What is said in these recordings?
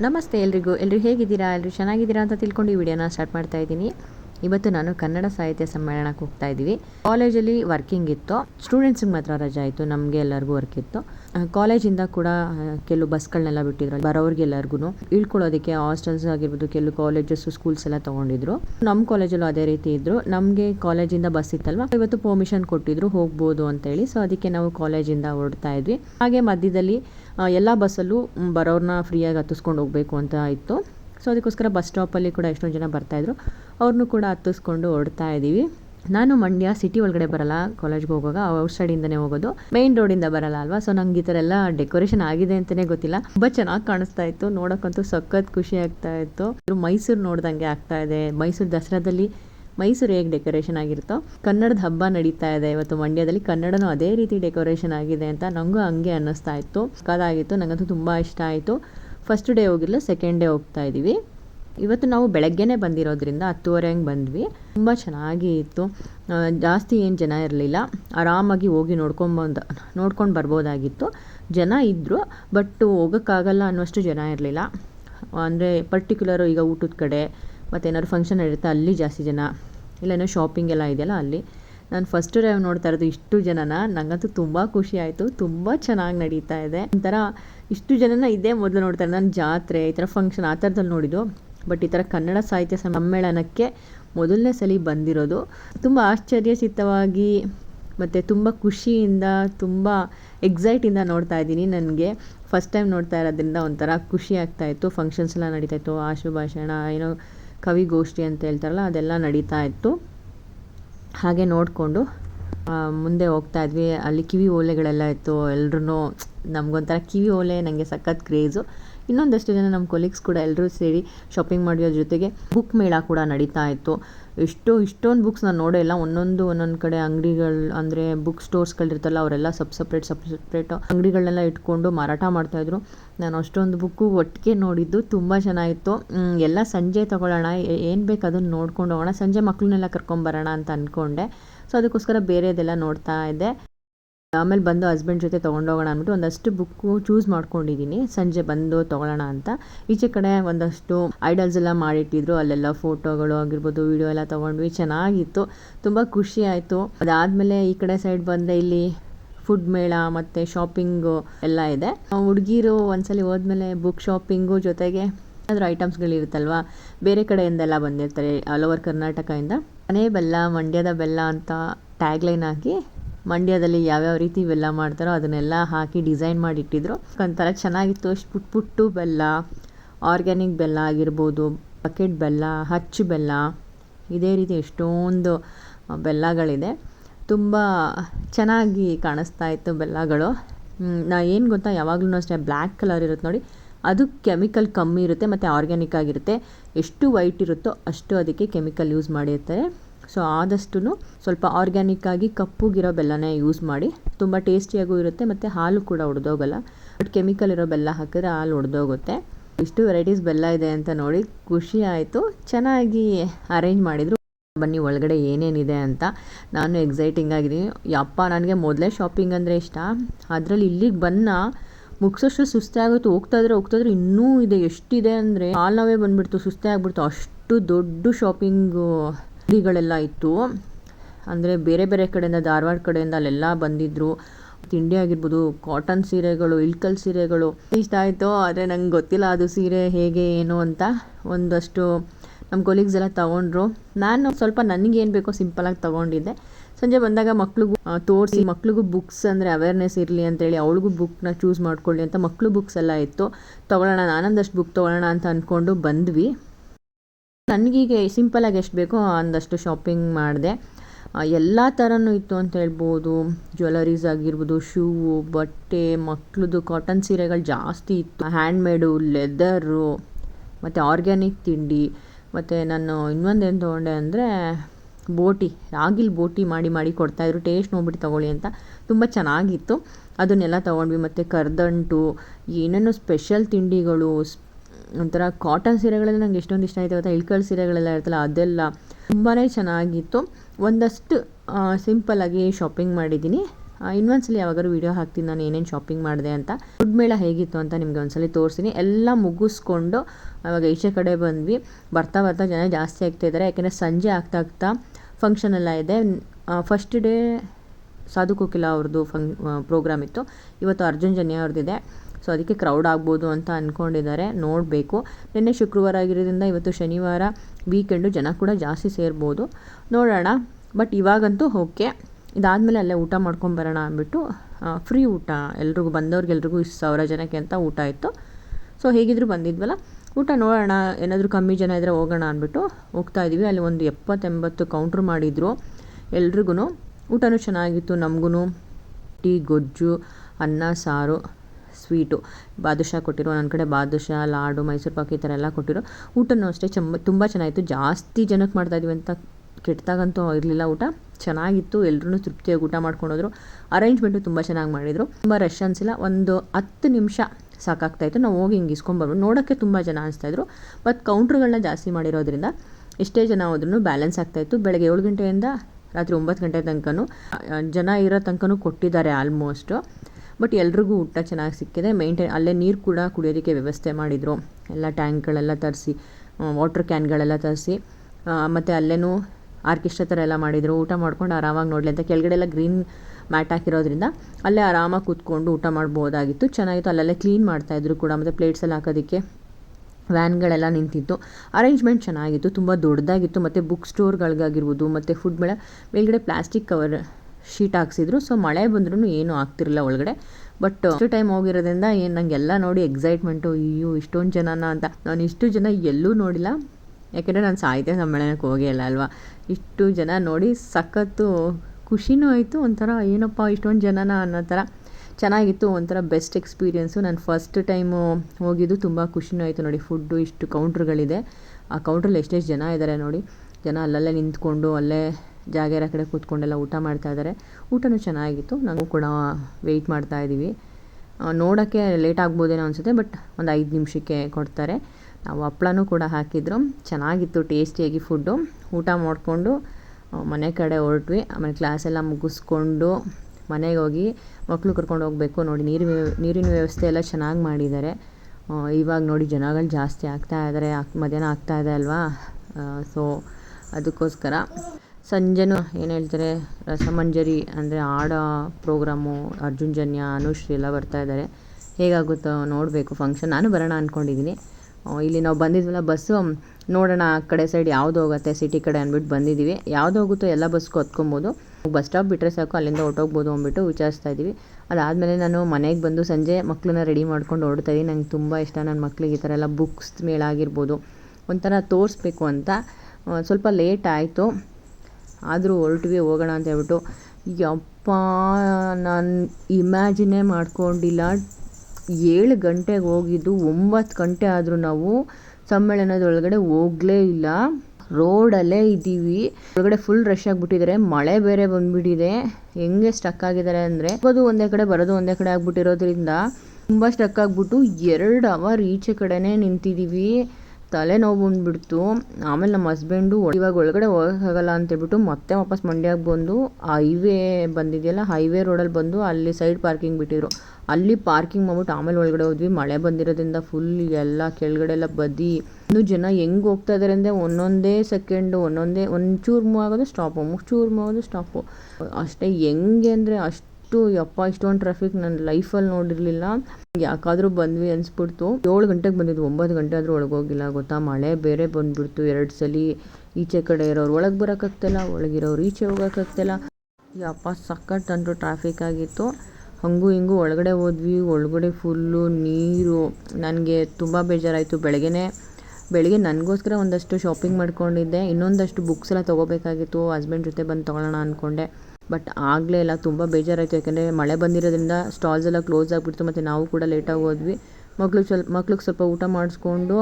ನಮಸ್ತೆ ಎಲ್ರಿಗೂ. ಎಲ್ಲರೂ ಹೇಗಿದ್ದೀರಾ? ಎಲ್ಲರೂ ಚೆನ್ನಾಗಿದ್ದೀರಾ ಅಂತ ತಿಳ್ಕೊಂಡು ಈ ವಿಡಿಯೋನ ಸ್ಟಾರ್ಟ್ ಮಾಡ್ತಾ ಇದ್ದೀನಿ. ಇವತ್ತು ನಾನು ಕನ್ನಡ ಸಾಹಿತ್ಯ ಸಮ್ಮೇಳನಕ್ಕೆ ಹೋಗ್ತಾ ಇದ್ದೀವಿ. ಕಾಲೇಜಲ್ಲಿ ವರ್ಕಿಂಗ್ ಇತ್ತು. ಸ್ಟೂಡೆಂಟ್ಸಿಗೆ ಮಾತ್ರ ರಜೆ ಆಯಿತು. ನಮಗೆ ಎಲ್ಲರಿಗೂ ವರ್ಕ್ ಇತ್ತು. ಕಾಲೇಜಿಂದ ಕೂಡ ಕೆಲವು ಬಸ್ಗಳನ್ನೆಲ್ಲ ಬಿಟ್ಟಿದ್ರು. ಬರೋರಿಗೆ ಎಲ್ಲರಿಗೂ ಇಳ್ಕೊಳ್ಳೋದಕ್ಕೆ ಹಾಸ್ಟೆಲ್ಸ್ ಆಗಿರ್ಬೋದು, ಕೆಲವು ಕಾಲೇಜಸ್ ಸ್ಕೂಲ್ಸ್ ಎಲ್ಲ ತಗೊಂಡಿದ್ರು. ನಮ್ಮ ಕಾಲೇಜಲ್ಲೂ ಅದೇ ರೀತಿ ಇದ್ರು. ನಮಗೆ ಕಾಲೇಜಿಂದ ಬಸ್ ಇತ್ತಲ್ವಾ? ಇವತ್ತು ಪರ್ಮಿಷನ್ ಕೊಟ್ಟಿದ್ರು, ಹೋಗ್ಬೋದು ಅಂತೇಳಿ. ಸೊ ಅದಕ್ಕೆ ನಾವು ಕಾಲೇಜಿಂದ ಹೊರಡ್ತಾ ಇದ್ವಿ. ಹಾಗೆ ಮಧ್ಯದಲ್ಲಿ ಎಲ್ಲ ಬಸ್ಸಲ್ಲೂ ಬರೋರ್ನ ಫ್ರೀಯಾಗಿ ಹತ್ತಿಸ್ಕೊಂಡು ಹೋಗಬೇಕು ಅಂತ ಇತ್ತು. ಸೊ ಅದಕ್ಕೋಸ್ಕರ ಬಸ್ ಸ್ಟಾಪಲ್ಲಿ ಕೂಡ ಎಷ್ಟೊಂದು ಜನ ಬರ್ತಾಯಿದ್ರು ಅವ್ರನ್ನೂ ಕೂಡ ಹತ್ತಿಸ್ಕೊಂಡು ಹೊರಡ್ತಾ ಇದ್ದೀವಿ. ನಾನು ಮಂಡ್ಯ ಸಿಟಿ ಒಳಗಡೆ ಬರಲ್ಲ ಕಾಲೇಜ್ಗೆ ಹೋಗುವಾಗ ಔಟ್ ಸೈಡಿಂದನೇ ಹೋಗೋದು. ಮೇನ್ ರೋಡಿಂದ ಬರಲ್ಲ ಅಲ್ವಾ? ಸೊ ನಂಗೆ ಈ ಥರ ಎಲ್ಲ ಡೆಕೋರೇಷನ್ ಆಗಿದೆ ಅಂತಲೇ ಗೊತ್ತಿಲ್ಲ. ತುಂಬ ಚೆನ್ನಾಗಿ ಕಾಣಿಸ್ತಾ ಇತ್ತು. ನೋಡೋಕ್ಕಂತೂ ಸಖತ್ ಖುಷಿ ಆಗ್ತಾ ಇತ್ತು. ಮೈಸೂರು ನೋಡ್ದಂಗೆ ಆಗ್ತಾ ಇದೆ. ಮೈಸೂರು ದಸರಾದಲ್ಲಿ ಮೈಸೂರು ಹೇಗೆ ಡೆಕೋರೇಷನ್ ಆಗಿರುತ್ತೋ? ಕನ್ನಡದ ಹಬ್ಬ ನಡೀತಾ ಇದೆ. ಇವತ್ತು ಮಂಡ್ಯದಲ್ಲಿ ಕನ್ನಡನೂ ಅದೇ ರೀತಿ ಡೆಕೋರೇಷನ್ ಆಗಿದೆ ಅಂತ ನನಗೂ ಹಂಗೆ ಅನ್ನಿಸ್ತಾ ಇತ್ತು. ಕಾದಾಗಿತ್ತು ನನಗಂತೂ ತುಂಬ ಇಷ್ಟ ಆಯಿತು. ಫಸ್ಟ್ ಡೇ ಹೋಗಿಲ್ಲ ಸೆಕೆಂಡ್ ಡೇ ಹೋಗ್ತಾ ಇದ್ದೀವಿ ಇವತ್ತು ನಾವು ಬೆಳಗ್ಗೆನೇ ಬಂದಿರೋದ್ರಿಂದ ಹತ್ತುವರೆ ಹಂಗೆ ಬಂದ್ವಿ. ತುಂಬ ಚೆನ್ನಾಗಿ ಇತ್ತು. ಜಾಸ್ತಿ ಏನು ಜನ ಇರಲಿಲ್ಲ. ಆರಾಮಾಗಿ ಹೋಗಿ ನೋಡ್ಕೊಂಬಂದು, ನೋಡ್ಕೊಂಡು ಬರ್ಬೋದಾಗಿತ್ತು. ಜನ ಇದ್ದರು ಬಟ್ ಹೋಗೋಕ್ಕಾಗಲ್ಲ ಅನ್ನೋಷ್ಟು ಜನ ಇರಲಿಲ್ಲ. ಅಂದರೆ ಪರ್ಟಿಕ್ಯುಲರು ಈಗ ಊಟದ ಕಡೆ, ಮತ್ತು ಏನಾದ್ರು ಫಂಕ್ಷನ್ ಇರುತ್ತೆ ಅಲ್ಲಿ ಜಾಸ್ತಿ ಜನ. ಇಲ್ಲೇನೋ ಶಾಪಿಂಗ್ ಎಲ್ಲ ಇದೆಯಲ್ಲ ಅಲ್ಲಿ. ನಾನು ಫಸ್ಟ್ ಟೈಮ್ ನೋಡ್ತಾ ಇರೋದು ಇಷ್ಟು ಜನನ. ನನಗಂತೂ ತುಂಬ ಖುಷಿ ಆಯಿತು. ತುಂಬ ಚೆನ್ನಾಗಿ ನಡೀತಾ ಇದೆ. ಒಂಥರ ಇಷ್ಟು ಜನನ ಇದೇ ಮೊದಲು ನೋಡ್ತಾರೆ ನಾನು ಜಾತ್ರೆ, ಈ ಥರ ಫಂಕ್ಷನ್ ಆ ಥರದಲ್ಲಿ ನೋಡಿದ್ದು. ಬಟ್ ಈ ಥರ ಕನ್ನಡ ಸಾಹಿತ್ಯ ಸಮ್ಮೇಳನಕ್ಕೆ ಮೊದಲನೇ ಸಲ ಬಂದಿರೋದು. ತುಂಬ ಆಶ್ಚರ್ಯಚಿತ್ತವಾಗಿ ಮತ್ತು ತುಂಬ ಖುಷಿಯಿಂದ, ತುಂಬ ಎಕ್ಸೈಟಿಂದ ನೋಡ್ತಾ ಇದ್ದೀನಿ. ನನಗೆ ಫಸ್ಟ್ ಟೈಮ್ ನೋಡ್ತಾ ಇರೋದ್ರಿಂದ ಒಂಥರ ಖುಷಿ ಆಗ್ತಾ ಇತ್ತು. ಫಂಕ್ಷನ್ಸ್ ಎಲ್ಲ ನಡೀತಾ ಇತ್ತು. ಆಶುಭಾಷಣ, ಏನೋ ಕವಿಗೋಷ್ಠಿ ಅಂತ ಹೇಳ್ತಾರಲ್ಲ, ಅದೆಲ್ಲ ನಡೀತಾ ಇತ್ತು. ಹಾಗೆ ನೋಡಿಕೊಂಡು ಮುಂದೆ ಹೋಗ್ತಾ ಇದ್ವಿ. ಅಲ್ಲಿ ಕಿವಿ ಓಲೆಗಳೆಲ್ಲ ಇತ್ತು. ಎಲ್ರೂ ನಮಗೊಂಥರ ಕಿವಿ ಓಲೆ ನನಗೆ ಸಖತ್ ಕ್ರೇಜು ಇನ್ನೊಂದಷ್ಟು ಜನ ನಮ್ಮ ಕೊಲೀಗ್ಸ್ ಕೂಡ ಎಲ್ಲರೂ ಸೇರಿ ಶಾಪಿಂಗ್ ಮಾಡಿರೋ ಜೊತೆಗೆ ಬುಕ್ ಮೇಳ ಕೂಡ ನಡೀತಾ ಇತ್ತು. ಎಷ್ಟು, ಇಷ್ಟೊಂದು ಬುಕ್ಸ್ ನಾನು ನೋಡೇ ಇಲ್ಲ. ಒಂದೊಂದು ಒಂದೊಂದು ಕಡೆ ಅಂಗಡಿಗಳು, ಅಂದರೆ ಬುಕ್ ಸ್ಟೋರ್ಸ್ಗಳಿರ್ತಲ್ಲ ಅವರೆಲ್ಲ ಸಬ್ ಸಪ್ರೇಟ್ ಸಬ್ ಸಪ್ರೇಟ್ ಅಂಗಡಿಗಳನ್ನೆಲ್ಲ ಇಟ್ಕೊಂಡು ಮಾರಾಟ ಮಾಡ್ತಾಯಿದ್ರು ನಾನು ಅಷ್ಟೊಂದು ಬುಕ್ಕು ಒಟ್ಟಿಗೆ ನೋಡಿದ್ದು ತುಂಬ ಚೆನ್ನಾಗಿತ್ತು. ಎಲ್ಲ ಸಂಜೆ ತೊಗೊಳ್ಳೋಣ ಏನು ಬೇಕು ಅದನ್ನು ನೋಡ್ಕೊಂಡು ಹೋಗೋಣ. ಸಂಜೆ ಮಕ್ಕಳನ್ನೆಲ್ಲ ಕರ್ಕೊಂಬರೋಣ ಅಂತ ಅಂದ್ಕೊಂಡೆ ಸೊ ಅದಕ್ಕೋಸ್ಕರ ಬೇರೆದೆಲ್ಲ ನೋಡ್ತಾ ಇದ್ದೆ. ಆಮೇಲೆ ಬಂದು ಹಸ್ಬೆಂಡ್ ಜೊತೆ ತೊಗೊಂಡೋಗೋಣ ಅಂದ್ಬಿಟ್ಟು ಒಂದಷ್ಟು ಬುಕ್ಕು ಚೂಸ್ ಮಾಡ್ಕೊಂಡಿದ್ದೀನಿ. ಸಂಜೆ ಬಂದು ತೊಗೊಳ್ಳೋಣ ಅಂತ. ಈಚೆ ಕಡೆ ಒಂದಷ್ಟು ಐಡಲ್ಸ್ ಎಲ್ಲ ಮಾಡಿಟ್ಟಿದ್ರು. ಅಲ್ಲೆಲ್ಲ ಫೋಟೋಗಳು ಆಗಿರ್ಬೋದು, ವಿಡಿಯೋ ಎಲ್ಲ ತೊಗೊಂಡ್ವಿ. ಚೆನ್ನಾಗಿತ್ತು. ತುಂಬ ಖುಷಿ ಆಯಿತು. ಅದಾದಮೇಲೆ ಈ ಕಡೆ ಸೈಡ್ ಬಂದೆ. ಇಲ್ಲಿ ಫುಡ್ ಮೇಳ ಮತ್ತು ಶಾಪಿಂಗು ಎಲ್ಲ ಇದೆ. ಹುಡುಗಿರು ಒಂದ್ಸಲಿ ಹೋದ್ಮೇಲೆ ಬುಕ್ ಶಾಪಿಂಗು ಜೊತೆಗೆ ಏನಾದರೂ ಐಟಮ್ಸ್ಗಳಿರುತ್ತಲ್ವಾ? ಬೇರೆ ಕಡೆಯಿಂದೆಲ್ಲ ಬಂದಿರ್ತಾರೆ. ಆಲ್ ಓವರ್ ಕರ್ನಾಟಕದಿಂದ. ಮನೆ ಬೆಲ್ಲ, ಮಂಡ್ಯದ ಬೆಲ್ಲ ಅಂತ ಟ್ಯಾಗ್ಲೈನ್ ಹಾಕಿ ಮಂಡ್ಯದಲ್ಲಿ ಯಾವ್ಯಾವ ರೀತಿ ಬೆಲ್ಲ ಮಾಡ್ತಾರೋ ಅದನ್ನೆಲ್ಲ ಹಾಕಿ ಡಿಸೈನ್ ಮಾಡಿ ಇಟ್ಟಿದ್ರು ಒಂಥರ ಚೆನ್ನಾಗಿತ್ತು. ಅಷ್ಟು ಪುಟ್ ಪುಟ್ಟು ಬೆಲ್ಲ, ಆರ್ಗ್ಯಾನಿಕ್ ಬೆಲ್ಲ ಆಗಿರ್ಬೋದು, ಬಕೆಟ್ ಬೆಲ್ಲ, ಹಚ್ಚು ಬೆಲ್ಲ. ಇದೇ ರೀತಿ ಎಷ್ಟೊಂದು ಬೆಲ್ಲಗಳಿದೆ. ತುಂಬ ಚೆನ್ನಾಗಿ ಕಾಣಿಸ್ತಾ ಇತ್ತು ಬೆಲ್ಲಗಳು. ನಾ ಏನು ಗೊತ್ತಾ ಯಾವಾಗಲೂ ಅಷ್ಟೇ ಬ್ಲ್ಯಾಕ್ ಕಲರ್ ಇರುತ್ತೆ ನೋಡಿ. ಅದು ಕೆಮಿಕಲ್ ಕಮ್ಮಿ ಇರುತ್ತೆ, ಮತ್ತು ಆರ್ಗ್ಯಾನಿಕ್ ಆಗಿರುತ್ತೆ. ಎಷ್ಟು ವೈಟ್ ಇರುತ್ತೋ ಅಷ್ಟು ಅದಕ್ಕೆ ಕೆಮಿಕಲ್ ಯೂಸ್ ಮಾಡಿರ್ತಾರೆ. ಸೊ ಆದಷ್ಟು ಸ್ವಲ್ಪ ಆರ್ಗ್ಯಾನಿಕ್ ಆಗಿ ಕಪ್ಪುಗಿರೋ ಬೆಲ್ಲನೇ ಯೂಸ್ ಮಾಡಿ, ತುಂಬ ಟೇಸ್ಟಿಯಾಗೂ ಇರುತ್ತೆ ಮತ್ತು ಹಾಲು ಕೂಡ ಒಡೆದೋಗಲ್ಲ ಬಟ್ ಕೆಮಿಕಲ್ ಇರೋ ಬೆಲ್ಲ ಹಾಕಿದ್ರೆ ಹಾಲು ಒಡೆದೋಗುತ್ತೆ ಇಷ್ಟು ವೆರೈಟೀಸ್ ಬೆಲ್ಲ ಇದೆ ಅಂತ ನೋಡಿ ಖುಷಿ ಆಯಿತು. ಚೆನ್ನಾಗಿ ಅರೇಂಜ್ ಮಾಡಿದರು. ಬನ್ನಿ, ಒಳಗಡೆ ಏನೇನಿದೆ ಅಂತ. ನಾನು ಎಕ್ಸೈಟಿಂಗ್ ಆಗಿದ್ದೀನಿ. ಯಪ್ಪ, ನನಗೆ ಮೊದಲೇ ಶಾಪಿಂಗ್ ಅಂದರೆ ಇಷ್ಟ. ಅದರಲ್ಲಿ ಇಲ್ಲಿಗೆ ಬನ್ನ ಮುಗಿಸೋಷ್ಟು ಸುಸ್ತೇ ಆಗುತ್ತೆ ಹೋಗ್ತಾ ಇದ್ರೆ ಹೋಗ್ತಾ ಇದ್ರೆ ಇನ್ನೂ ಇದೆ, ಎಷ್ಟಿದೆ ಅಂದರೆ ಹಾಲು ನಾವೇ ಬಂದ್ಬಿಡ್ತು, ಸುಸ್ತೇ ಆಗಿಬಿಡ್ತು. ಅಷ್ಟು ದೊಡ್ಡ ಶಾಪಿಂಗು ಅಂಗಡಿಗಳೆಲ್ಲ ಇತ್ತು. ಅಂದರೆ ಬೇರೆ ಬೇರೆ ಕಡೆಯಿಂದ, ಧಾರವಾಡ ಕಡೆಯಿಂದ ಅಲ್ಲೆಲ್ಲ ಬಂದಿದ್ದರು ತಿಂಡಿ ಆಗಿರ್ಬೋದು ಕಾಟನ್ ಸೀರೆಗಳು, ಇಳ್ಕಲ್ ಸೀರೆಗಳು. ಇಷ್ಟ ಆಯಿತು, ಆದರೆ ನಂಗೆ ಗೊತ್ತಿಲ್ಲ ಅದು ಸೀರೆ ಹೇಗೆ, ಏನು ಅಂತ ಒಂದಷ್ಟು ನಮ್ಮ ಕೊಲೀಗ್ಸ್ ಎಲ್ಲ ತೊಗೊಂಡ್ರು. ನಾನು ಸ್ವಲ್ಪ ನನಗೇನು ಬೇಕೋ ಸಿಂಪಲಾಗಿ ತೊಗೊಂಡಿದ್ದೆ. ಸಂಜೆ ಬಂದಾಗ ಮಕ್ಳಿಗೂ ತೋರಿಸಿ, ಮಕ್ಳಿಗೂ ಬುಕ್ಸ್ ಅಂದರೆ ಅವೇರ್ನೆಸ್ ಇರಲಿ ಅಂತೇಳಿ ಅವಳಿಗೂ ಬುಕ್ನ ಚೂಸ್ ಮಾಡ್ಕೊಳ್ಳಿ ಅಂತ ಮಕ್ಕಳು ಬುಕ್ಸ್ ಎಲ್ಲ ಇತ್ತು. ತೊಗೊಳ್ಳೋಣ, ನಾನೊಂದಷ್ಟು ಬುಕ್ ತೊಗೊಳ್ಳೋಣ ಅಂತ ಅಂದ್ಕೊಂಡು ಬಂದ್ವಿ. ನನಗೀಗ ಸಿಂಪಲಾಗಿ ಎಷ್ಟು ಬೇಕೋ ಅಂದಷ್ಟು ಶಾಪಿಂಗ್ ಮಾಡಿದೆ. ಎಲ್ಲ ಥರನೂ ಇತ್ತು ಅಂತ ಹೇಳ್ಬೋದು. ಜ್ಯುವೆಲರೀಸ್ ಆಗಿರ್ಬೋದು ಶೂ ಬಟ್ಟೆ ಮಕ್ಳದ್ದು ಕಾಟನ್ ಸೀರೆಗಳು ಜಾಸ್ತಿ ಇತ್ತು. ಹ್ಯಾಂಡ್ಮೇಡು ಲೆದರು ಮತ್ತು ಆರ್ಗ್ಯಾನಿಕ್ ತಿಂಡಿ, ಮತ್ತು ನಾನು ಇನ್ನೊಂದೇನು ತೊಗೊಂಡೆ ಅಂದರೆ ಬೋಟಿ, ರಾಗಿಲ್ ಬೋಟಿ ಮಾಡಿ ಮಾಡಿ ಕೊಡ್ತಾಯಿದ್ರು ಟೇಸ್ಟ್ ನೋಡ್ಬಿಟ್ಟು ತೊಗೊಳ್ಳಿ ಅಂತ. ತುಂಬ ಚೆನ್ನಾಗಿತ್ತು. ಅದನ್ನೆಲ್ಲ ತೊಗೊಂಡ್ವಿ. ಮತ್ತು ಕರ್ದಂಟು, ಏನೇನು ಸ್ಪೆಷಲ್ ತಿಂಡಿಗಳು ಒಂಥರ ಕಾಟನ್ ಸೀರೆಗಳೆಲ್ಲ ನಂಗೆ ಎಷ್ಟೊಂದು ಇಷ್ಟ ಆಯಿತು ಗೊತ್ತಾ? ಇಳ್ಕಲ್ ಸೀರೆಗಳೆಲ್ಲ ಇರ್ತಲ್ಲ ಅದೆಲ್ಲ ತುಂಬಾ ಚೆನ್ನಾಗಿತ್ತು. ಒಂದಷ್ಟು ಸಿಂಪಲ್ಲಾಗಿ ಶಾಪಿಂಗ್ ಮಾಡಿದ್ದೀನಿ. ಇನ್ನೊಂದ್ಸಲಿ ಯಾವಾಗಾದ್ರು ವೀಡಿಯೋ ಹಾಕ್ತೀನಿ, ನಾನು ಏನೇನು ಶಾಪಿಂಗ್ ಮಾಡಿದೆ ಅಂತ. ಫುಡ್ ಮೇಳ ಹೇಗಿತ್ತು ಅಂತ ನಿಮಗೆ ಒಂದ್ಸಲಿ ತೋರಿಸ್ತೀನಿ. ಎಲ್ಲ ಮುಗಿಸ್ಕೊಂಡು ಆವಾಗ ಈಚೆ ಕಡೆ ಬಂದ್ವಿ. ಬರ್ತಾ ಬರ್ತಾ ಜನ ಜಾಸ್ತಿ ಆಗ್ತಾ ಇದ್ದಾರೆ. ಯಾಕೆಂದರೆ ಸಂಜೆ ಆಗ್ತಾ ಆಗ್ತಾ ಫಂಕ್ಷನ್ ಎಲ್ಲ ಇದೆ. ಫಸ್ಟ್ ಡೇ ಸಾಧು ಕೋಕಿಲ ಅವ್ರದ್ದು ಫಂಕ್ ಪ್ರೋಗ್ರಾಮ್ ಇತ್ತು. ಇವತ್ತು ಅರ್ಜುನ್ ಜನ್ಯ ಅವ್ರದ್ದಿದೆ ಸೊ ಅದಕ್ಕೆ ಕ್ರೌಡ್ ಆಗ್ಬೋದು ಅಂತ ಅಂದ್ಕೊಂಡಿದ್ದಾರೆ ನೋಡಬೇಕು. ನಿನ್ನೆ ಶುಕ್ರವಾರ ಆಗಿರೋದ್ರಿಂದ ಇವತ್ತು ಶನಿವಾರ ವೀಕೆಂಡು ಜನ ಕೂಡ ಜಾಸ್ತಿ ಸೇರ್ಬೋದು. ನೋಡೋಣ. ಬಟ್ ಇವಾಗಂತೂ ಓಕೆ ಇದಾದಮೇಲೆ ಅಲ್ಲೇ ಊಟ ಮಾಡ್ಕೊಂಬರೋಣ ಅಂದ್ಬಿಟ್ಟು ಫ್ರೀ ಊಟ. ಎಲ್ರಿಗೂ ಬಂದವ್ರಿಗೆಲ್ರಿಗೂ ಇಷ್ಟು ಸಾವಿರ ಜನಕ್ಕೆ ಅಂತ ಊಟ ಇತ್ತು. ಸೊ ಹೇಗಿದ್ರು ಬಂದಿದ್ವಲ್ಲ? ಊಟ ನೋಡೋಣ. ಏನಾದರೂ ಕಮ್ಮಿ ಜನ ಇದ್ದರೆ ಹೋಗೋಣ ಅಂದ್ಬಿಟ್ಟು ಹೋಗ್ತಾ ಇದ್ದೀವಿ ಅಲ್ಲಿ ಒಂದು ಎಪ್ಪತ್ತೆಂಬತ್ತು ಕೌಂಟ್ರ್ ಮಾಡಿದರು ಎಲ್ರಿಗೂ ಊಟನೂ ಚೆನ್ನಾಗಿತ್ತು. ನಮಗೂ ಟೀ, ಗೊಜ್ಜು, ಅನ್ನ, ಸಾರು. ಸ್ವೀಟು, ಬಾದುಷಾ ಕೊಟ್ಟಿರೋ ನನ್ನ ಕಡೆ ಬಾದುಷಾ, ಲಾಡು, ಮೈಸೂರು ಪಾಕ್ ಈ ಥರ ಎಲ್ಲ ಕೊಟ್ಟಿರೋ ಊಟನೂ ಅಷ್ಟೇ ಚಮ್ ತುಂಬ ಚೆನ್ನಾಗಿತ್ತು. ಜಾಸ್ತಿ ಜನಕ್ಕೆ ಮಾಡ್ತಾಯಿದ್ವಿ ಅಂತ ಕೆಟ್ಟದಾಗಂತೂ ಇರಲಿಲ್ಲ ಊಟ. ಚೆನ್ನಾಗಿತ್ತು ಎಲ್ಲರೂ ತೃಪ್ತಿಯಾಗಿ ಊಟ ಮಾಡ್ಕೊಂಡೋದ್ರು. ಅರೇಂಜ್ಮೆಂಟು ತುಂಬ ಚೆನ್ನಾಗಿ ಮಾಡಿದರು. ತುಂಬ ರಶ್ ಅನಿಸಿಲ್ಲ. ಒಂದು ಹತ್ತು ನಿಮಿಷ ಸಾಕಾಗ್ತಾಯಿತ್ತು ನಾವು ಹೋಗಿ ಹಿಂಗೆ ಇಸ್ಕೊಂಬರ್ಬೋದು ನೋಡೋಕ್ಕೆ ತುಂಬ ಜನ ಅನಿಸ್ತಾಯಿದ್ರು ಬಟ್ ಕೌಂಟ್ರ್ಗಳನ್ನ ಜಾಸ್ತಿ ಮಾಡಿರೋದ್ರಿಂದ ಎಷ್ಟೇ ಜನ ಹೋದ್ರೂ ಬ್ಯಾಲೆನ್ಸ್ ಆಗ್ತಾಯಿತ್ತು ಬೆಳಗ್ಗೆ ಏಳು ಗಂಟೆಯಿಂದ ರಾತ್ರಿ ಒಂಬತ್ತು ಗಂಟೆ ತನಕನೂ ಜನ ಇರೋ ತನಕನೂ ಕೊಟ್ಟಿದ್ದಾರೆ ಆಲ್ಮೋಸ್ಟು ಬಟ್ ಎಲ್ರಿಗೂ ಊಟ ಚೆನ್ನಾಗಿ ಸಿಕ್ಕಿದೆ. ಮೇಂಟೈನ್ ಅಲ್ಲೇ ನೀರು ಕೂಡ ಕುಡಿಯೋದಕ್ಕೆ ವ್ಯವಸ್ಥೆ ಮಾಡಿದರು. ಎಲ್ಲ ಟ್ಯಾಂಕ್ಗಳೆಲ್ಲ ತರಿಸಿ ವಾಟ್ರ್ ಕ್ಯಾನ್ಗಳೆಲ್ಲ ತರಿಸಿ ಮತ್ತು ಅಲ್ಲೇನೂ ಆರ್ಕೆಸ್ಟ್ರಾ ಥರ ಎಲ್ಲ ಮಾಡಿದರು. ಊಟ ಮಾಡ್ಕೊಂಡು ಆರಾಮಾಗಿ ನೋಡಲಿ ಅಂತ ಕೆಳಗಡೆ ಎಲ್ಲ ಗ್ರೀನ್ ಮ್ಯಾಟ್ ಹಾಕಿರೋದ್ರಿಂದ ಅಲ್ಲೇ ಆರಾಮಾಗಿ ಕೂತ್ಕೊಂಡು ಊಟ ಮಾಡ್ಬೋದಾಗಿತ್ತು. ಚೆನ್ನಾಗಿತ್ತು. ಅಲ್ಲಲ್ಲೇ ಕ್ಲೀನ್ ಮಾಡ್ತಾಯಿದ್ರು ಕೂಡ. ಮತ್ತು ಪ್ಲೇಟ್ಸ್ ಎಲ್ಲ ಹಾಕೋದಕ್ಕೆ ವ್ಯಾನ್ಗಳೆಲ್ಲ ನಿಂತಿತ್ತು. ಅರೇಂಜ್ಮೆಂಟ್ ಚೆನ್ನಾಗಿತ್ತು. ತುಂಬ ದೊಡ್ಡದಾಗಿತ್ತು. ಮತ್ತು ಬುಕ್ ಸ್ಟೋರ್ಗಳಿಗಾಗಿರ್ಬೋದು, ಮತ್ತು ಫುಡ್ ಮೇಳ ಮೇಲ್ಗಡೆ ಪ್ಲಾಸ್ಟಿಕ್ ಕವರ್ ಶೀಟ್ ಹಾಕ್ಸಿದ್ರು. ಸೊ ಮಳೆ ಬಂದ್ರೂ ಏನೂ ಆಗ್ತಿರಲಿಲ್ಲ ಒಳಗಡೆ. ಬಟ್ ಅಷ್ಟು ಟೈಮ್ ಹೋಗಿರೋದ್ರಿಂದ ಏನು ನನಗೆಲ್ಲ ನೋಡಿ ಎಕ್ಸೈಟ್ಮೆಂಟು ಅಯ್ಯೋ, ಇಷ್ಟೊಂದು ಜನನ ಅಂತ. ನಾನು ಇಷ್ಟು ಜನ ಎಲ್ಲೂ ನೋಡಿಲ್ಲ. ಯಾಕೆಂದರೆ ನಾನು ಸಾಹಿತ್ಯ ಸಮ್ಮೇಳನಕ್ಕೆ ಹೋಗೇ ಇಲ್ಲ ಅಲ್ವಾ. ಇಷ್ಟು ಜನ ನೋಡಿ ಸಖತ್ತು ಖುಷಿನೂ ಆಯಿತು. ಒಂಥರ ಏನಪ್ಪ ಇಷ್ಟೊಂದು ಜನನ ಅನ್ನೋ ಥರ ಚೆನ್ನಾಗಿತ್ತು. ಒಂಥರ ಬೆಸ್ಟ್ ಎಕ್ಸ್ಪೀರಿಯೆನ್ಸು ನಾನು ಫಸ್ಟ್ ಟೈಮು ಹೋಗಿದ್ದು ತುಂಬ ಖುಷಿನೂ ಆಯಿತು ನೋಡಿ. ಫುಡ್ಡು ಇಷ್ಟು ಕೌಂಟ್ರ್ಗಳಿದೆ ಆ ಕೌಂಟ್ರಲ್ಲಿ ಎಷ್ಟೆಷ್ಟು ಜನ ಇದ್ದಾರೆ ನೋಡಿ. ಜನ ಅಲ್ಲಲ್ಲೇ ನಿಂತ್ಕೊಂಡು, ಅಲ್ಲೇ ಜಾಗ ಇರೋ ಕಡೆ ಕೂತ್ಕೊಂಡೆಲ್ಲ ಊಟ ಮಾಡ್ತಾ ಇದ್ದಾರೆ ಊಟನೂ ಚೆನ್ನಾಗಿತ್ತು. ನಾವು ಕೂಡ ವೆಯ್ಟ್ ಮಾಡ್ತಾ ಇದ್ದೀವಿ. ನೋಡೋಕ್ಕೆ ಲೇಟ್ ಆಗ್ಬೋದೇನೋ ಅನಿಸುತ್ತೆ ಬಟ್ ಒಂದು ಐದು ನಿಮಿಷಕ್ಕೆ ಕೊಡ್ತಾರೆ. ನಾವು ಹಪ್ಳನೂ ಕೂಡ ಹಾಕಿದ್ರು. ಚೆನ್ನಾಗಿತ್ತು ಟೇಸ್ಟಿಯಾಗಿ ಫುಡ್ಡು ಊಟ ಮಾಡಿಕೊಂಡು ಮನೆ ಕಡೆ ಹೊರಟ್ವಿ. ಆಮೇಲೆ ಕ್ಲಾಸೆಲ್ಲ ಮುಗಿಸ್ಕೊಂಡು ಮನೆಗೆ ಹೋಗಿ ಮಕ್ಕಳು ಕರ್ಕೊಂಡು ಹೋಗಬೇಕು ನೋಡಿ. ನೀರಿನ ನೀರಿನ ವ್ಯವಸ್ಥೆ ಎಲ್ಲ ಚೆನ್ನಾಗಿ ಮಾಡಿದ್ದಾರೆ. ಇವಾಗ ನೋಡಿ ಜನಗಳು ಜಾಸ್ತಿ ಆಗ್ತಾ ಇದ್ದಾರೆ ಮಧ್ಯಾಹ್ನ ಆಗ್ತಾ ಇದೆ ಅಲ್ವಾ? ಸೊ ಅದಕ್ಕೋಸ್ಕರ ಸಂಜೆನೂ ಏನು ಹೇಳ್ತಾರೆ, ರಸಮಂಜರಿ ಅಂದರೆ ಆಡೋ ಪ್ರೋಗ್ರಾಮು, ಅರ್ಜುನ್ ಜನ್ಯ, ಅನುಶ್ರೀ ಎಲ್ಲ ಬರ್ತಾ ಇದ್ದಾರೆ. ಹೇಗಾಗುತ್ತೋ ನೋಡಬೇಕು ಫಂಕ್ಷನ್ ನಾನು ಬರೋಣ ಅಂದ್ಕೊಂಡಿದ್ದೀನಿ ಇಲ್ಲಿ ನಾವು ಬಂದಿದ್ವಲ್ಲ ಬಸ್ಸು. ನೋಡೋಣ ಆ ಕಡೆ ಸೈಡ್ ಯಾವ್ದು ಹೋಗುತ್ತೆ ಸಿಟಿ ಕಡೆ ಅಂದ್ಬಿಟ್ಟು ಬಂದಿದ್ದೀವಿ ಯಾವ್ದು ಹೋಗುತ್ತೋ ಎಲ್ಲ ಬಸ್ಗೂ ಹತ್ಕೊಬೋದು. ಬಸ್ ಸ್ಟಾಪ್ ಬಿಟ್ಟರೆ ಸಾಕು, ಅಲ್ಲಿಂದ ಹೊಟ್ಟೋಗ್ಬೋದು ಅಂದ್ಬಿಟ್ಟು ವಿಚಾರಿಸ್ತಾ ಇದ್ದೀವಿ. ಅದಾದಮೇಲೆ ನಾನು ಮನೆಗೆ ಬಂದು ಸಂಜೆ ಮಕ್ಕಳನ್ನ ರೆಡಿ ಮಾಡ್ಕೊಂಡು ಹೊರಡ್ತಾ ಇದ್ದೀನಿ. ನಂಗೆ ತುಂಬ ಇಷ್ಟ ನನ್ನ ಮಕ್ಳಿಗೆ ಈ ಥರ ಎಲ್ಲ ಬುಕ್ಸ್ ಮೇಳ ಆಗಿರ್ಬೋದು ಒಂಥರ ತೋರಿಸ್ಬೇಕು ಅಂತ ಸ್ವಲ್ಪ ಲೇಟ್ ಆಯಿತು. ಆದರೂ ಹೊರಟ್ವಿ ಹೋಗೋಣ ಅಂತ ಹೇಳ್ಬಿಟ್ಟು, ಯಪ್ಪ, ನಾನು ಇಮ್ಯಾಜಿನೇ ಮಾಡ್ಕೊಂಡಿಲ್ಲ. ಏಳು ಗಂಟೆಗೆ ಹೋಗಿದ್ದು, ಒಂಬತ್ತು ಗಂಟೆ ಆದರೂ ನಾವು ಸಮ್ಮೇಳನದೊಳಗಡೆ ಹೋಗಲೇ ಇಲ್ಲ. ರೋಡಲ್ಲೇ ಇದ್ದೀವಿ. ಒಳಗಡೆ ಫುಲ್ ರಶ್ ಆಗಿಬಿಟ್ಟಿದ್ದಾರೆ ಮಳೆ ಬೇರೆ ಬಂದುಬಿಟ್ಟಿದೆ. ಹೆಂಗೆ ಸ್ಟಕ್ ಆಗಿದ್ದಾರೆ ಅಂದರೆ, ಹೋಗೋದು ಒಂದೇ ಕಡೆ, ಬರೋದು ಒಂದೇ ಕಡೆ ಆಗಿಬಿಟ್ಟಿರೋದ್ರಿಂದ, ತುಂಬ ಸ್ಟಕ್ ಆಗಿಬಿಟ್ಟು ಎರಡು ಅವರ್ ಈಚೆ ಕಡೆನೇ ನಿಂತಿದ್ದೀವಿ. ತಲೆನೋವು ಬಂದುಬಿಡ್ತು ಆಮೇಲೆ ನಮ್ಮ ಹಸ್ಬೆಂಡು ಇವಾಗ ಒಳಗಡೆ ಹೋಗೋಕ್ಕಾಗಲ್ಲ ಅಂತೇಳ್ಬಿಟ್ಟು ಮತ್ತೆ ವಾಪಸ್ ಮಂಡ್ಯಕ್ಕೆ ಬಂದು ಹೈವೇ ಬಂದಿದೆಯಲ್ಲ ಹೈವೇ ರೋಡಲ್ಲಿ ಬಂದು ಅಲ್ಲಿ ಸೈಡ್ ಪಾರ್ಕಿಂಗ್ ಬಿಟ್ಟಿದ್ರು. ಅಲ್ಲಿ ಪಾರ್ಕಿಂಗ್ ಮಾಡ್ಬಿಟ್ಟು ಆಮೇಲೆ ಒಳಗಡೆ ಹೋದ್ವಿ. ಮಳೆ ಬಂದಿರೋದ್ರಿಂದ ಫುಲ್ ಎಲ್ಲ ಕೆಳಗಡೆ ಎಲ್ಲ ಬದಿ. ಇನ್ನು ಜನ ಹೆಂಗ್ ಹೋಗ್ತಾ ಇದ್ದಾರೆ ಅಂದರೆ ಒಂದೊಂದೇ ಸೆಕೆಂಡು ಒಂದೊಂದೇ ಒಂಚೂರು ಮೂವ್ ಆಗೋದು ಸ್ಟಾಪು ಮುಚ್ಚೂರು ಮೂವ್ ಆಗೋದು ಸ್ಟಾಪು ಅಷ್ಟೇ ಹೆಂಗೆ ಅಂದರೆ ಅಷ್ಟು ಯಪ್ಪ, ಇಷ್ಟೊಂದು ಟ್ರಾಫಿಕ್ ನನ್ನ ಲೈಫಲ್ಲಿ ನೋಡಿರಲಿಲ್ಲ. ಯಾಕಾದರೂ ಬಂದ್ವಿ ಅನಿಸ್ಬಿಡ್ತು. ಏಳು ಗಂಟೆಗೆ ಬಂದಿದ್ವಿ, ಒಂಬತ್ತು ಗಂಟೆ ಆದರೂ ಒಳಗೆ ಹೋಗಿಲ್ಲ ಗೊತ್ತಾ, ಮಳೆ ಬೇರೆ ಬಂದುಬಿಡ್ತು. ಎರಡು ಸಲ ಈಚೆ ಕಡೆ ಇರೋರು ಒಳಗೆ ಬರೋಕ್ಕಾಗ್ತಿಲ್ಲ, ಒಳಗಿರೋರು ಈಚೆ ಹೋಗೋಕ್ಕಾಗ್ತಿಲ್ಲ. ಯಪ್ಪ, ಸಖತ್ ಟ್ರಾಫಿಕ್ ಆಗಿತ್ತು. ಹಂಗೂ ಹಿಂಗೂ ಒಳಗಡೆ ಹೋದ್ವಿ. ಒಳಗಡೆ ಫುಲ್ಲು ನೀರು. ನನಗೆ ತುಂಬ ಬೇಜಾರಾಯಿತು. ಬೆಳಗ್ಗೆನೇ, ಬೆಳಗ್ಗೆ ನನಗೋಸ್ಕರ ಒಂದಷ್ಟು ಶಾಪಿಂಗ್ ಮಾಡ್ಕೊಂಡಿದ್ದೆ. ಇನ್ನೊಂದಷ್ಟು ಬುಕ್ಸ್ ಎಲ್ಲ ತೊಗೋಬೇಕಾಗಿತ್ತು. ಹಸ್ಬೆಂಡ್ ಜೊತೆ ಬಂದು ತೊಗೊಳ್ಳೋಣ ಅಂದ್ಕೊಂಡೆ ಬಟ್ ಆಗಲೇ ಇಲ್ಲ ತುಂಬ ಬೇಜಾರಾಯಿತು. ಯಾಕೆಂದರೆ ಮಳೆ ಬಂದಿರೋದ್ರಿಂದ ಸ್ಟಾಲ್ಸ್ ಎಲ್ಲ ಕ್ಲೋಸ್ ಆಗಿಬಿಡ್ತು ಮತ್ತು ನಾವು ಕೂಡ ಲೇಟಾಗಿ ಹೋದ್ವಿ. ಮಕ್ಳು ಸ್ವಲ್ಪ, ಮಕ್ಳಿಗೆ ಸ್ವಲ್ಪ ಊಟ ಮಾಡಿಸ್ಕೊಂಡು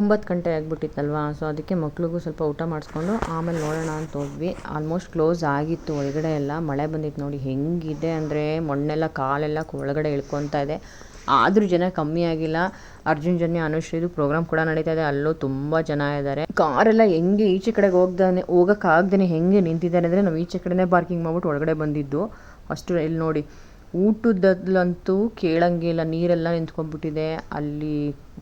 ಒಂಬತ್ತು ಗಂಟೆ ಆಗಿಬಿಟ್ಟಿತ್ತಲ್ವಾ? ಸೊ ಅದಕ್ಕೆ ಮಕ್ಳಿಗೂ ಸ್ವಲ್ಪ ಊಟ ಮಾಡಿಸ್ಕೊಂಡು ಆಮೇಲೆ ನೋಡೋಣ ಅಂತ ಹೋದ್ವಿ. ಆಲ್ಮೋಸ್ಟ್ ಕ್ಲೋಸ್ ಆಗಿತ್ತು ಒಳಗಡೆ ಎಲ್ಲ. ಮಳೆ ಬಂದಿತ್ತು ನೋಡಿ, ಹೆಂಗಿದೆ ಅಂದರೆ ಮಣ್ಣೆಲ್ಲ ಕಾಲೆಲ್ಲ ಒಳಗಡೆ ಇಳ್ಕೊತಾ ಇದೆ. ಆದರೂ ಜನ ಕಮ್ಮಿ ಆಗಿಲ್ಲ. ಅರ್ಜುನ್, ಜನ್ಯ ಅನುಶ್ರೀದು ಪ್ರೋಗ್ರಾಮ್ ಕೂಡ ನಡೀತಾ ಇದೆ. ಅಲ್ಲೂ ತುಂಬ ಜನ ಇದ್ದಾರೆ ಕಾರೆಲ್ಲ ಹೆಂಗೆ ಈಚೆ ಕಡೆಗೆ ಹೋಗ್ದಾನೆ ಹೋಗೋಕ್ಕಾಗ್ದೇ ಹೆಂಗೆ ನಿಂತಿದ್ದಾರೆ ಅಂದರೆ ನಾವು ಈಚೆ ಕಡೆನೇ ಪಾರ್ಕಿಂಗ್ ಮಾಡ್ಬಿಟ್ಟು ಒಳಗಡೆ ಬಂದಿದ್ದು. ಅಷ್ಟು ಇಲ್ಲಿ ನೋಡಿ ಊಟದಲ್ಲಂತೂ ಕೇಳಂಗಿಲ್ಲ. ನೀರೆಲ್ಲ ನಿಂತ್ಕೊಂಡ್ಬಿಟ್ಟಿದೆ. ಅಲ್ಲಿ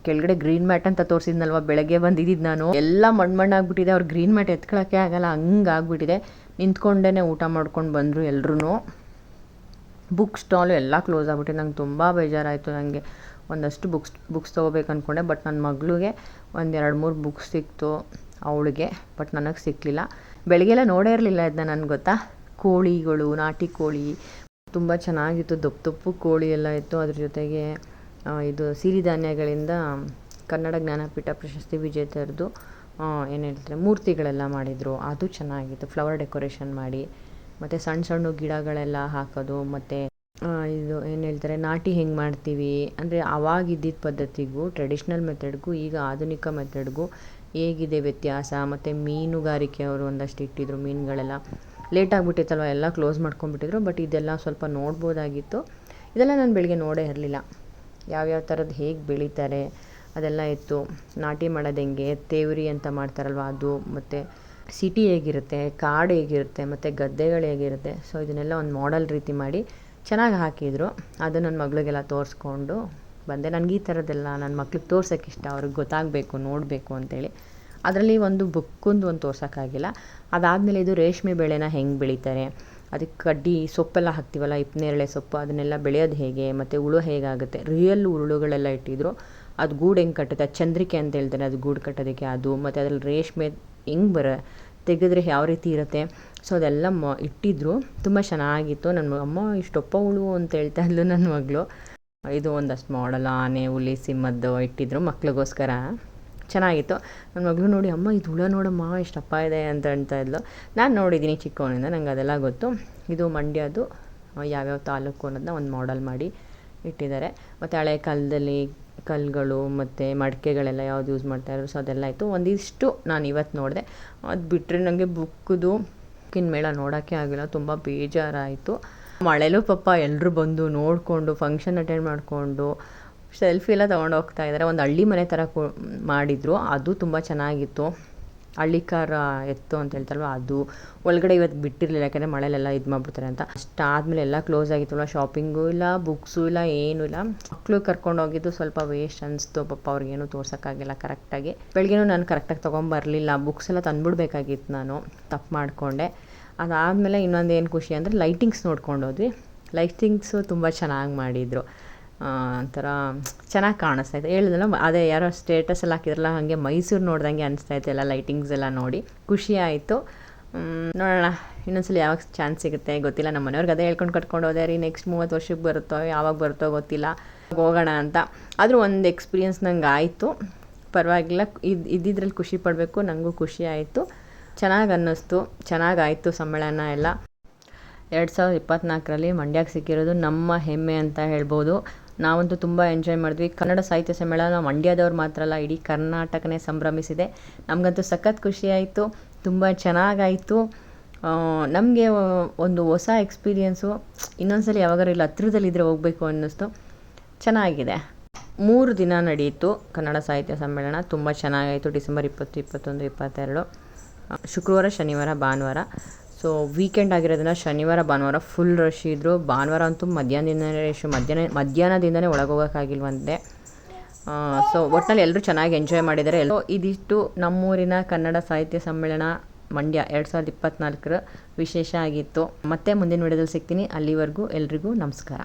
ಕೆಳಗಡೆ ಗ್ರೀನ್ ಮ್ಯಾಟ್ ಅಂತ ತೋರಿಸಿದ್ನಲ್ವ? ಬೆಳಗ್ಗೆ ಬಂದಿದ್ದು ನಾನು. ಎಲ್ಲ ಮಣ್ಣು ಮಣ್ಣಾಗ್ಬಿಟ್ಟಿದೆ ಅವ್ರು ಗ್ರೀನ್ ಮ್ಯಾಟ್ ಎತ್ಕೊಳ್ಳೋಕ್ಕೆ ಆಗಲ್ಲ. ಹಂಗಾಗ್ಬಿಟ್ಟಿದೆ. ನಿಂತ್ಕೊಂಡೇ ಊಟ ಮಾಡ್ಕೊಂಡು ಬಂದರು ಎಲ್ರೂ ಬುಕ್ ಸ್ಟಾಲು ಎಲ್ಲ ಕ್ಲೋಸ್ ಆಗ್ಬಿಟ್ಟಿದೆ ನಂಗೆ ತುಂಬ ಬೇಜಾರಾಯಿತು. ನನಗೆ ಒಂದಷ್ಟು ಬುಕ್ಸ್ ಬುಕ್ಸ್ ತೊಗೋಬೇಕು ಅಂದ್ಕೊಂಡೆ ಬಟ್ ನನ್ನ ಮಗಳಿಗೆ ಒಂದು ಎರಡು ಮೂರು ಬುಕ್ಸ್ ಸಿಕ್ತು ಅವಳಿಗೆ, ಬಟ್ ನನಗೆ ಸಿಕ್ಕಲಿಲ್ಲ ಬೆಳಗ್ಗೆಲ್ಲ ನೋಡೇ ಇರಲಿಲ್ಲ ಇದನ್ನ ನನಗೆ ಗೊತ್ತಾ? ಕೋಳಿಗಳು, ನಾಟಿ ಕೋಳಿ, ತುಂಬ ಚೆನ್ನಾಗಿತ್ತು, ದಪ್ಪ ದಪ್ಪು ಕೋಳಿ ಎಲ್ಲ ಇತ್ತು. ಅದ್ರ ಜೊತೆಗೆ ಇದು ಸಿರಿಧಾನ್ಯಗಳಿಂದ ಕನ್ನಡ ಜ್ಞಾನಪೀಠ ಪ್ರಶಸ್ತಿ ವಿಜೇತರದ್ದು ಏನು ಹೇಳ್ತಾರೆ, ಮೂರ್ತಿಗಳೆಲ್ಲ ಮಾಡಿದರು. ಅದು ಚೆನ್ನಾಗಿತ್ತು, ಫ್ಲವರ್ ಡೆಕೋರೇಷನ್ ಮಾಡಿ. ಮತ್ತು ಸಣ್ಣ ಸಣ್ಣ ಗಿಡಗಳೆಲ್ಲ ಹಾಕೋದು, ಮತ್ತು ಇದು ಏನು ಹೇಳ್ತಾರೆ, ನಾಟಿ ಹೆಂಗೆ ಮಾಡ್ತೀವಿ? ಅಂದರೆ ಅವಾಗ ಇದ್ದಿದ್ದ ಪದ್ಧತಿಗೂ ಟ್ರೆಡಿಷ್ನಲ್ ಮೆಥಡ್ಗೂ ಈಗ ಆಧುನಿಕ ಮೆಥಡ್ಗೂ ಹೇಗಿದೆ ವ್ಯತ್ಯಾಸ? ಮತ್ತು ಮೀನುಗಾರಿಕೆ ಅವರು ಒಂದಷ್ಟು ಇಟ್ಟಿದ್ರು, ಮೀನುಗಳೆಲ್ಲ ಲೇಟ್ ಆಗಿಬಿಟ್ಟಿತ್ತಲ್ವ, ಎಲ್ಲ ಕ್ಲೋಸ್ ಮಾಡ್ಕೊಂಡ್ಬಿಟ್ಟಿದ್ರು ಬಟ್ ಇದೆಲ್ಲ ಸ್ವಲ್ಪ ನೋಡ್ಬೋದಾಗಿತ್ತು. ಇದೆಲ್ಲ ನಾನು ಬೆಳಿಗ್ಗೆ ನೋಡೇ ಇರಲಿಲ್ಲ. ಯಾವ್ಯಾವ ಥರದ್ದು ಹೇಗೆ ಬೆಳೀತಾರೆ, ಅದೆಲ್ಲ ಇತ್ತು. ನಾಟಿ ಮಾಡೋದು ಹೆಂಗೆ, ತೇವ್ರಿ ಅಂತ ಮಾಡ್ತಾರಲ್ವ ಅದು, ಮತ್ತು ಸಿಟಿ ಹೇಗಿರುತ್ತೆ, ಕಾಡು ಹೇಗಿರುತ್ತೆ, ಮತ್ತು ಗದ್ದೆಗಳು ಹೇಗಿರುತ್ತೆ ಸೊ ಇದನ್ನೆಲ್ಲ ಒಂದು ಮಾಡೆಲ್ ರೀತಿ ಮಾಡಿ ಚೆನ್ನಾಗಿ ಹಾಕಿದರು. ಅದು ನನ್ನ ಮಗಳಿಗೆಲ್ಲ ತೋರಿಸ್ಕೊಂಡು ಬಂದೆ. ನನಗೆ ಈ ಥರದ್ದೆಲ್ಲ ನನ್ನ ಮಕ್ಳಿಗೆ ತೋರ್ಸೋಕ್ಕೆ ಇಷ್ಟ, ಅವ್ರಿಗೆ ಗೊತ್ತಾಗಬೇಕು, ನೋಡಬೇಕು ಅಂತೇಳಿ. ಅದರಲ್ಲಿ ಒಂದು ಬುಕ್ಕೊಂದು ಒಂದು ತೋರ್ಸೋಕ್ಕಾಗಿಲ್ಲ. ಅದಾದಮೇಲೆ ಇದು ರೇಷ್ಮೆ ಬೆಳೆನ ಹೆಂಗೆ ಬೆಳೀತಾರೆ ಅದಕ್ಕೆ ಕಡ್ಡಿ ಸೊಪ್ಪೆಲ್ಲ ಹಾಕ್ತೀವಲ್ಲ ಹಿಪ್ಪನೇರಳೆ ಸೊಪ್ಪು, ಅದನ್ನೆಲ್ಲ ಬೆಳೆಯೋದು ಹೇಗೆ, ಮತ್ತು ಹುಳು ಹೇಗಾಗುತ್ತೆ ರಿಯಲ್ ಹುಳುಗಳೆಲ್ಲ ಇಟ್ಟಿದ್ರು. ಅದು ಗೂಡು ಹೆಂಗೆ ಕಟ್ಟುತ್ತೆ ಚಂದ್ರಿಕೆ ಅಂತ ಹೇಳ್ತಾರೆ, ಅದು ಗೂಡು ಕಟ್ಟೋದಕ್ಕೆ, ಅದು, ಮತ್ತು ಅದ್ರಲ್ಲಿ ರೇಷ್ಮೆ ಹೆಂಗೆ ಬರ, ತೆಗೆದ್ರೆ ಯಾವ ರೀತಿ ಇರುತ್ತೆ. ಸೊ ಅದೆಲ್ಲ ಮ, ಇಟ್ಟಿದ್ರು. ತುಂಬ ಚೆನ್ನಾಗಿತ್ತು. ನನ್ನ ಅಮ್ಮ ಇಷ್ಟೊಪ್ಪ ಉಳು ಅಂತ ಹೇಳ್ತಾ ಇದ್ಲು ನನ್ನ ಮಗಳು. ಇದು ಒಂದಷ್ಟು ಮಾಡಲ್ ಆನೆ ಹುಲಿ ಸಿಂಹದ್ದು ಇಟ್ಟಿದ್ರು ಮಕ್ಳಿಗೋಸ್ಕರ. ಚೆನ್ನಾಗಿತ್ತು. ನನ್ನ ಮಗಳು ನೋಡಿ, ಅಮ್ಮ, ಇದು ಹುಳ ನೋಡಮ್ಮ ಇಷ್ಟಪ್ಪ ಇದೆ ಅಂತ ಹೇಳ್ತಾ ಇದ್ಲು. ನಾನು ನೋಡಿದ್ದೀನಿ ಚಿಕ್ಕವನಿಂದ, ನಂಗೆ ಅದೆಲ್ಲ ಗೊತ್ತು. ಇದು ಮಂಡ್ಯದು ಯಾವ್ಯಾವ ತಾಲೂಕು ಅನ್ನೋದನ್ನ ಒಂದು ಮಾಡಲ್ ಮಾಡಿ ಇಟ್ಟಿದ್ದಾರೆ. ಮತ್ತು ಹಳೆ ಕಾಲದಲ್ಲಿ ಕಲ್ಲುಗಳು ಮತ್ತು ಮಡಿಕೆಗಳೆಲ್ಲ ಯಾವ್ದು ಯೂಸ್ ಮಾಡ್ತಾಯಿದ್ರು ಸೊ ಅದೆಲ್ಲ ಇತ್ತು ಒಂದಿಷ್ಟು ನಾನು ಇವತ್ತು ನೋಡಿದೆ. ಅದು ಬಿಟ್ಟರೆ ನನಗೆ ಬುಕ್ದು ಬುಕ್ಕಿನ ಮೇಳ ನೋಡೋಕ್ಕೆ ಆಗಿಲ್ಲ. ತುಂಬ ಬೇಜಾರಾಯಿತು. ಮಳೆಲೂ ಪಾಪ ಎಲ್ಲರೂ ಬಂದು ನೋಡಿಕೊಂಡು ಫಂಕ್ಷನ್ ಅಟೆಂಡ್ ಮಾಡಿಕೊಂಡು ಸೆಲ್ಫಿ ಎಲ್ಲ ತೊಗೊಂಡು ಹೋಗ್ತಾ ಇದ್ದಾರೆ ಒಂದು ಹಳ್ಳಿ ಮನೆ ಥರ ಕೊ, ಮಾಡಿದರು. ಅದು ತುಂಬ ಚೆನ್ನಾಗಿತ್ತು. ಹಳ್ಳಿಕಾರ ಎತ್ತು ಅಂತ ಹೇಳ್ತಾರಲ್ವ ಅದು ಒಳಗಡೆ ಇವತ್ತು ಬಿಟ್ಟಿರಲಿಲ್ಲ, ಯಾಕಂದರೆ ಮಳೆಲೆಲ್ಲ ಇದು ಮಾಡ್ಬಿಡ್ತಾರೆ ಅಂತ. ಅಷ್ಟಾದಮೇಲೆ ಎಲ್ಲ ಕ್ಲೋಸ್ ಆಗಿತ್ತಲ್ಲ ಶಾಪಿಂಗು ಇಲ್ಲ ಬುಕ್ಸು ಇಲ್ಲ, ಏನೂ ಇಲ್ಲ. ಮಕ್ಕಳು ಕರ್ಕೊಂಡು ಹೋಗಿದ್ದು ಸ್ವಲ್ಪ ವೇಸ್ಟ್ ಅನಿಸ್ತು, ಪಾಪ ಅವ್ರಿಗೇನು ತೋರ್ಸೋಕ್ಕಾಗಿಲ್ಲ ಕರೆಕ್ಟಾಗಿ. ಬೆಳಗ್ಗೆನೂ ನಾನು ಕರೆಕ್ಟಾಗಿ ತೊಗೊಂಬರಲಿಲ್ಲ ಬುಕ್ಸ್ ಎಲ್ಲ ತಂದುಬಿಡ್ಬೇಕಾಗಿತ್ತು ನಾನು, ತಪ್ಪು ಮಾಡಿಕೊಂಡೆ. ಅದಾದಮೇಲೆ ಇನ್ನೊಂದು ಏನು ಖುಷಿ ಅಂದರೆ ಲೈಟಿಂಗ್ಸ್ ನೋಡ್ಕೊಂಡು ಹೋದ್ವಿ. ಲೈಟಿಂಗ್ಸು ತುಂಬ ಚೆನ್ನಾಗಿ ಮಾಡಿದರು. ಒಂಥರ ಚೆನ್ನಾಗಿ ಕಾಣಿಸ್ತಾ ಇತ್ತು ಹೇಳಿದ್ನಲ್ಲ, ಅದೇ ಯಾರೋ ಸ್ಟೇಟಸ್ ಎಲ್ಲ ಹಾಕಿದ್ರಲ್ಲ, ಹಾಗೆ ಮೈಸೂರು ನೋಡ್ದಂಗೆ ಅನಿಸ್ತಾ ಇತ್ತು ಎಲ್ಲ ಲೈಟಿಂಗ್ಸ್ ಎಲ್ಲ ನೋಡಿ. ಖುಷಿ ಆಯಿತು. ನೋಡೋಣ, ಇನ್ನೊಂದ್ಸಲ ಯಾವಾಗ ಚಾನ್ಸ್ ಸಿಗುತ್ತೆ ಗೊತ್ತಿಲ್ಲ. ನಮ್ಮ ಮನೆಯವ್ರಿಗೆ ಅದೇ ಹೇಳ್ಕೊಂಡು ಕಟ್ಕೊಂಡು ಹೋದೆ ರೀ ನೆಕ್ಸ್ಟ್ ಮೂವತ್ತು ವರ್ಷಕ್ಕೆ ಬರುತ್ತೋ, ಯಾವಾಗ ಬರುತ್ತೋ ಗೊತ್ತಿಲ್ಲ. ಹೋಗೋಣ ಅಂತ. ಆದರೂ ಒಂದು ಎಕ್ಸ್ಪೀರಿಯನ್ಸ್ ನಂಗೆ ಆಯಿತು. ಪರವಾಗಿಲ್ಲ, ಇದು, ಇದ್ದಿದ್ರಲ್ಲಿ ಖುಷಿ ಪಡಬೇಕು ನನಗೂ ಖುಷಿ ಆಯಿತು. ಚೆನ್ನಾಗಿ ಅನ್ನಿಸ್ತು. ಚೆನ್ನಾಗಾಯಿತು ಸಮ್ಮೇಳನ ಎಲ್ಲ. ಎರಡು ಸಾವಿರದ ಇಪ್ಪತ್ತ್ನಾಲ್ಕರಲ್ಲಿ ಮಂಡ್ಯಕ್ಕೆ ಸಿಕ್ಕಿರೋದು ನಮ್ಮ ಹೆಮ್ಮೆ ಅಂತ ಹೇಳ್ಬೋದು. ನಾವಂತೂ ತುಂಬ ಎಂಜಾಯ್ ಮಾಡಿದ್ವಿ. ಕನ್ನಡ ಸಾಹಿತ್ಯ ಸಮ್ಮೇಳನ ಮಂಡ್ಯದವ್ರು ಮಾತ್ರ ಅಲ್ಲ, ಇಡೀ ಕರ್ನಾಟಕನೇ ಸಂಭ್ರಮಿಸಿದೆ. ನಮಗಂತೂ ಸಖತ್ ಖುಷಿ ಆಯಿತು, ತುಂಬ ಚೆನ್ನಾಗಾಯಿತು. ನಮಗೆ ಒಂದು ಹೊಸ ಎಕ್ಸ್ಪೀರಿಯೆನ್ಸು ಇನ್ನೊಂದ್ಸಲ ಯಾವಾಗಾರು ಇಲ್ಲ ಹತ್ರದಲ್ಲಿದ್ದರೆ ಹೋಗಬೇಕು ಅನ್ನಿಸ್ತು. ಚೆನ್ನಾಗಿದೆ. ಮೂರು ದಿನ ನಡೆಯಿತು ಕನ್ನಡ ಸಾಹಿತ್ಯ ಸಮ್ಮೇಳನ. ತುಂಬ ಚೆನ್ನಾಗಾಯಿತು ಡಿಸೆಂಬರ್ ಇಪ್ಪತ್ತು, ಇಪ್ಪತ್ತೊಂದು, ಇಪ್ಪತ್ತೆರಡು. ಶುಕ್ರವಾರ, ಶನಿವಾರ, ಭಾನುವಾರ. ಸೊ ವೀಕೆಂಡ್ ಆಗಿರೋದನ್ನ ಶನಿವಾರ, ಭಾನುವಾರ ಫುಲ್ ರಶ್ ಇದ್ದರು ಭಾನುವಾರ ಅಂತೂ ಮಧ್ಯಾಹ್ನದಿಂದನೇ ರಶ್ ಮಧ್ಯಾಹ್ನ, ಮಧ್ಯಾಹ್ನದಿಂದನೇ ಒಳಗೆ ಹೋಗೋಕ್ಕಾಗಿಲ್ವಂತೆ ಸೊ ಒಟ್ಟಿನಲ್ಲಿ ಎಲ್ಲರೂ ಚೆನ್ನಾಗಿ ಎಂಜಾಯ್ ಮಾಡಿದ್ದಾರೆ. ಎಲ್ಲೋ ಇದಿಷ್ಟು ನಮ್ಮೂರಿನ ಕನ್ನಡ ಸಾಹಿತ್ಯ ಸಮ್ಮೇಳನ ಮಂಡ್ಯ ಎರಡು ಸಾವಿರದ ಇಪ್ಪತ್ತ್ನಾಲ್ಕರ ವಿಶೇಷ ಆಗಿತ್ತು. ಮತ್ತೆ ಮುಂದಿನ ವಿಡಿಯೋದಲ್ಲಿ ಸಿಗ್ತೀನಿ. ಅಲ್ಲಿವರೆಗೂ ಎಲ್ರಿಗೂ ನಮಸ್ಕಾರ.